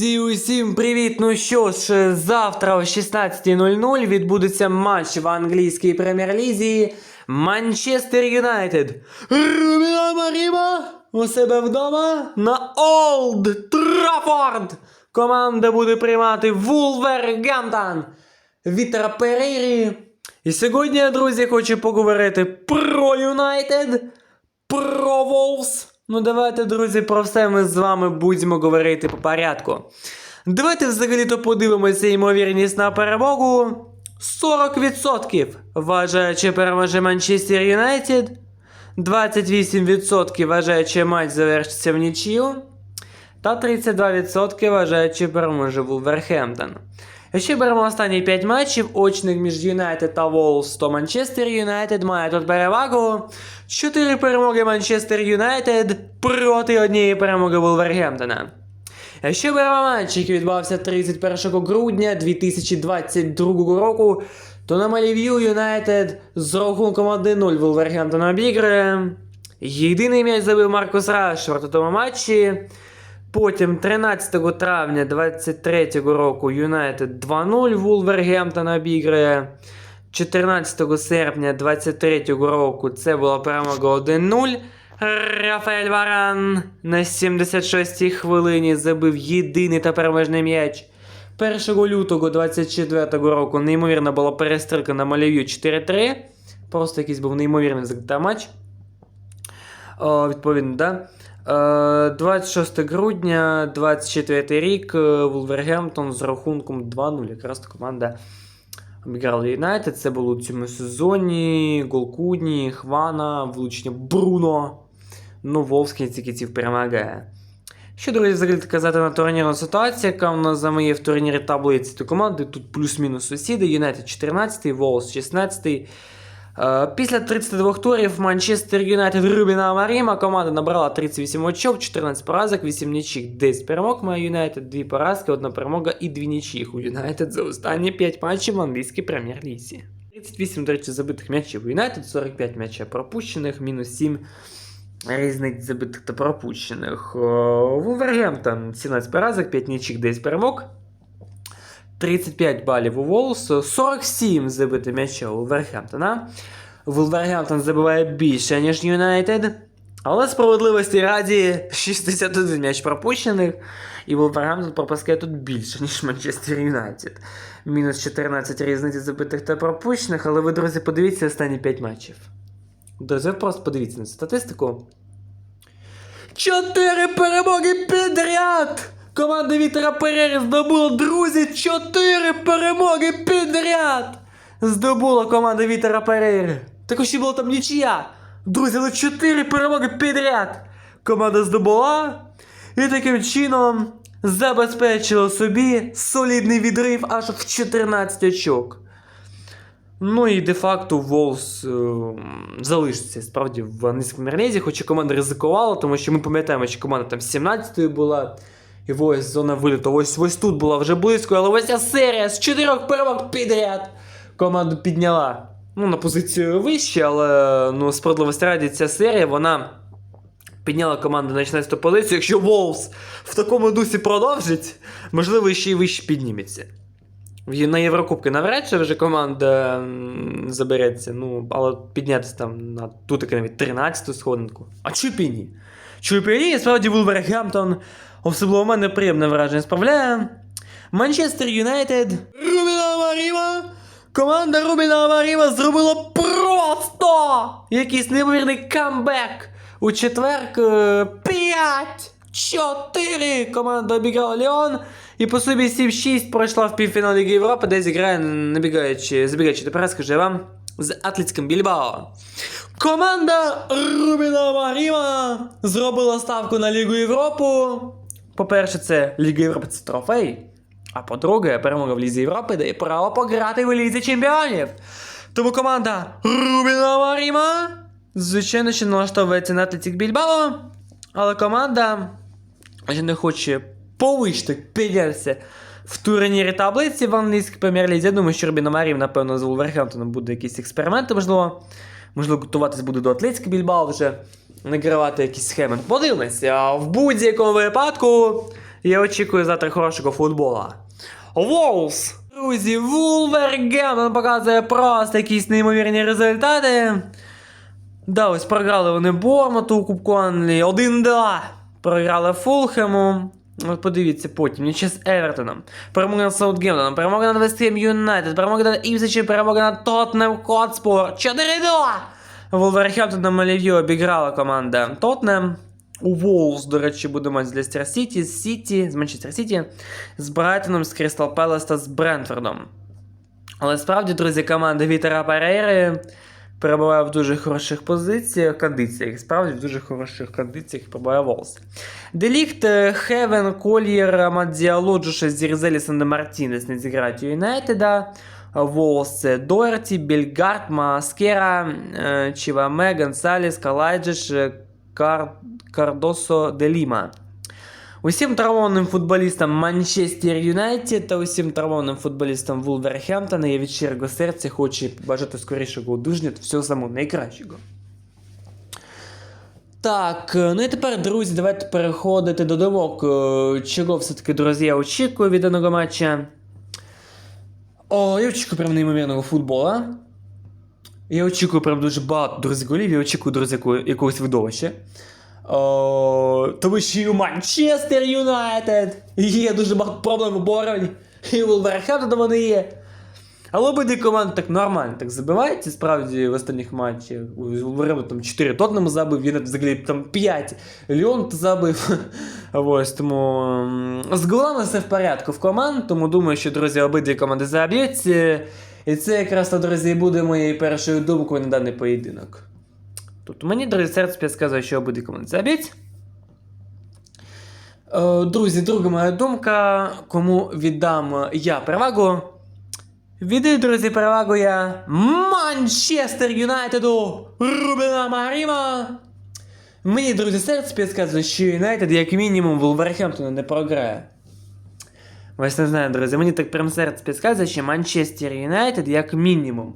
Друзі, усім привіт! Ну що ж, завтра о 16.00 відбудеться матч в англійській прем'єр-лізі Манчестер Юнайтед. Рубіна Маріма у себе вдома на Олд Траффорд. Команда буде приймати Вулвергемптон Вітера Перейрі. І сьогодні, друзі, хочу поговорити про Юнайтед, про Волфс. Ну, давайте, друзі, про все ми з вами будемо говорити по порядку. Давайте взагалі-то подивимося ймовірність на перемогу. 40% Вважаючи переможе Манчестер Юнайтед. 28% вважаючи матч завершиться в нічию. Та 32% вважають, що переможе Вулверхемптон. Якщо беремо останні 5 матчів, очних між Юнайтед та Волс, то Манчестер Юнайтед має тут перевагу. 4 перемоги Манчестер Юнайтед проти однієї перемоги Вулвергемптона. Якщо матч, який відбувався 31 грудня 2022 року, то на Малів'ю Юнайтед з рахунком 1-0 Вулвергемптон обігрує. Єдиний м'яч забив Маркус Рашфорд у тому матчі. Потім 13 травня 23 року Юнайтед 2-0 Вулвергемптон обіграє. 14 серпня 23 року це була перемога 1-0. Рафаель Варан на 76-й хвилині забив єдиний та переможний м'яч. 1 лютого 24 року неймовірно була перестрілка на Маляв'ю 4-3. Просто якийсь був неймовірний матч. О, відповідно, да? Е, 26 грудня, 24 рік, е, Вулвергемптон з рахунком 2-0. Якраз та команда обіграла Юнайтед. Це було у цьому сезоні. Гол Кудні, Хвана, влучення Бруно. Ну, Вовський цікіців перемагає. Що, друзі, взагалі казати на турнірну ситуацію, яка в нас замає в турнірі таблиці, то команди тут плюс-мінус сусіди. Юнайтед 14, Волс 16. Е, Після 32 турів Манчестер Юнайтед Рубіна Маріма команда набрала 38 очок, 14 поразок, 8 нічих, 10 перемог має Юнайтед, 2 поразки, 1 перемога і 2 нічих у Юнайтед за останні 5 матчів в англійській прем'єр-лізі. 38, до речі, забитих м'ячів у Юнайтед, 45 м'ячів пропущених, мінус 7 різниць забитих та пропущених. Е, Вулвергемптон 17 поразок, 5 нічих, 10 перемог. 35 балів у Волс, 47 забити м'яча у Вулвергемптона. Вулвергемптон забиває більше, ніж Юнайтед. Але справедливості раді 61 м'яч пропущених. І Вулвергемптон пропускає тут більше, ніж Манчестер Юнайтед. Мінус 14 різниці забитих та пропущених, але ви, друзі, подивіться останні 5 матчів. Друзі, ви просто подивіться на статистику. Чотири перемоги підряд! Команда Вітера Перері здобула, друзі, чотири перемоги підряд! Здобула команда Вітера Перері. Також ще була там нічия. Друзі, але чотири перемоги підряд! Команда здобула і таким чином забезпечила собі солідний відрив аж в 14 очок. Ну і де-факто Волс е, залишиться справді в англійській прем'єр-лізі, хоча команда ризикувала, тому що ми пам'ятаємо, що команда там 17-ю була. І ось зона виліту. Ось ось тут була вже близько, але ось ця серія з чотирьох перемог підряд команду підняла. Ну, на позицію вище, але ну, справедливості раді ця серія, вона підняла команду на 16 позицію. Якщо Волс в такому дусі продовжить, можливо, ще й вище підніметься. На Єврокубки навряд чи вже команда забереться, ну, але піднятися там на ту таки навіть 13-ту сходинку. А чупі ні? Чупі ні, справді Вулверхемптон особливо мене приємне враження справляє. Манчестер Юнайтед. Рубіна Маріва! Команда Рубіна Маріва зробила просто якийсь неймовірний камбек. У четвер е, 5! 4 команда обіграла Ліон. І по собі 7-6 пройшла в півфінал Ліги Європи, де зіграє набігаючи, забігаючи тепер, скажу вам, з Атлетським Більбао. Команда Рубіна Маріма зробила ставку на Лігу Європу. По-перше, це Ліга Європи це трофей. А по-друге, перемога в Лізі Європи дає право пограти в Лізі Чемпіонів. Тому команда Рубіна Маріма, звичайно, ще налаштовується на Атлетік Більбао. Але команда не хоче повище піднятися в турнірі таблиці в англійській прем'єр-лізі. Я думаю, що Рубіна Марів, напевно, з Вулверхемптоном буде якісь експерименти, можливо. Можливо, готуватись буде до Атлетського Більбао вже, награвати якісь схеми. Подивимося, а в будь-якому випадку Я очікую завтра хорошого футбола. Волс! Друзі, Вулвергемптон показує просто якісь неймовірні результати. Да, ось програли вони Бормуту у Кубку Англії. 1-2. Програли Фулхему. От подивіться потім. Нічия з Евертоном. Перемога над Саутгемптоном. Перемога над Вестхем Юнайтед. Перемога над Іпсичі. Перемога над Тотнем Хотспор. 4-2. Вулверхемптон на Малів'ю обіграла команда Тотнем. У Волс, до речі, буде матч з Лестер Сіті, з Сіті, з Манчестер Сіті, з Брайтоном, з Крістал Пелес та з Брентфордом. Але справді, друзі, команда Вітера Перейри перебуває в дуже хороших позиціях, кондиціях. Справді в дуже хороших кондиціях перебуває Волс. Делікт, е, Хевен, Колір, Мадіало, Джоша Зірзелісон та Мартінес не зіграють Юнайтеда. Волс це Доерті, Бельгард, Маскера, е, Чіваме, Гонсаліс, Калайджиш, е, Кар... Кардосо де Ліма. Усім травмованим футболістам Манчестер Юнайтед та усім травмованим футболістам Вулверхемптона я від щирого серця хочу побажати скорішого одужання та всього самого найкращого. Так, е, ну і тепер, друзі, давайте переходити до думок, е, чого все-таки, друзі, я очікую від даного матча. О, я очікую прям неймовірного футбола. Я очікую прям дуже багато друзі голів, я очікую, друзі, якогось видовища. Тому що у Манчестер Юнайтед є дуже багато проблем в обороні. І у вони є. Але обидві команди так нормально так забиваються, справді в останніх матчах. У там 4 Тотнем забив, Юнайтед взагалі там 5 Ліон забив. Ось, тому з голами все в порядку в команд, тому думаю, що, друзі, обидві команди заб'ються. І це якраз, друзі, буде моєю першою думкою на даний поєдинок. Тобто мені, друзі, серце підказує, що обидві команди заб'ють. Е, Друзі, друга моя думка, кому віддам я перевагу. Віддаю, друзі, перевагу я Манчестер Юнайтеду Рубена Маріма. Мені, друзі, серце підказує, що Юнайтед, як мінімум, Вулверхемптона не програє. Ось не знаю, друзі, мені так прям серце підказує, що Манчестер Юнайтед, як мінімум,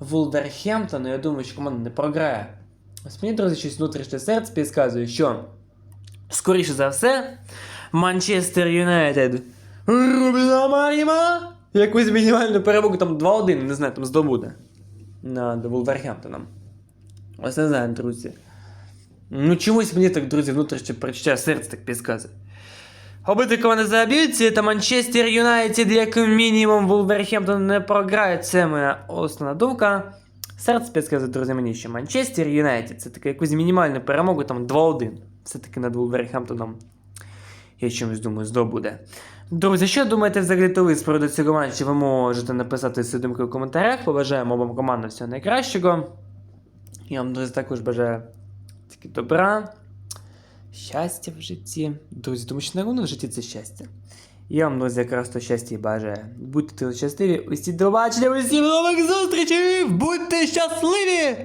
Вулверхемптону, я думаю, що команда не програє. Мені, щось внутрішнє серце підказує, що скоріше за все, Манчестер Юнайтед Рубіна Маріма якусь мінімальну перемогу там 2-1, не знаю, там здобуде над Вулверхемптоном. Ось не знаю, друзі. Ну, чомусь мені так, друзі, внутрішнє перечуття серце так підказує. Обидві команди заб'ються, та Манчестер Юнайтед, як мінімум, Вулверхемптон не програє. Це моя основна думка. Серце підказує, друзі, мені, що Манчестер Юнайтед це така якусь мінімальну перемогу, там 2-1. Все-таки над Вулверхемптоном. Я чомусь думаю, здобуде. Друзі, що думаєте взагалі ви з приводу цього матчу? Ви можете написати свої думки в коментарях. Побажаємо обом командам всього найкращого. Я вам, друзі, також бажаю тільки добра, щастя в житті. Друзі, тому що найголовніше в житті це щастя. Я вам, друзі, якраз то щастя бажаю. Будьте щасливі, усі побачення, усім нових зустрічей! Будьте щасливі!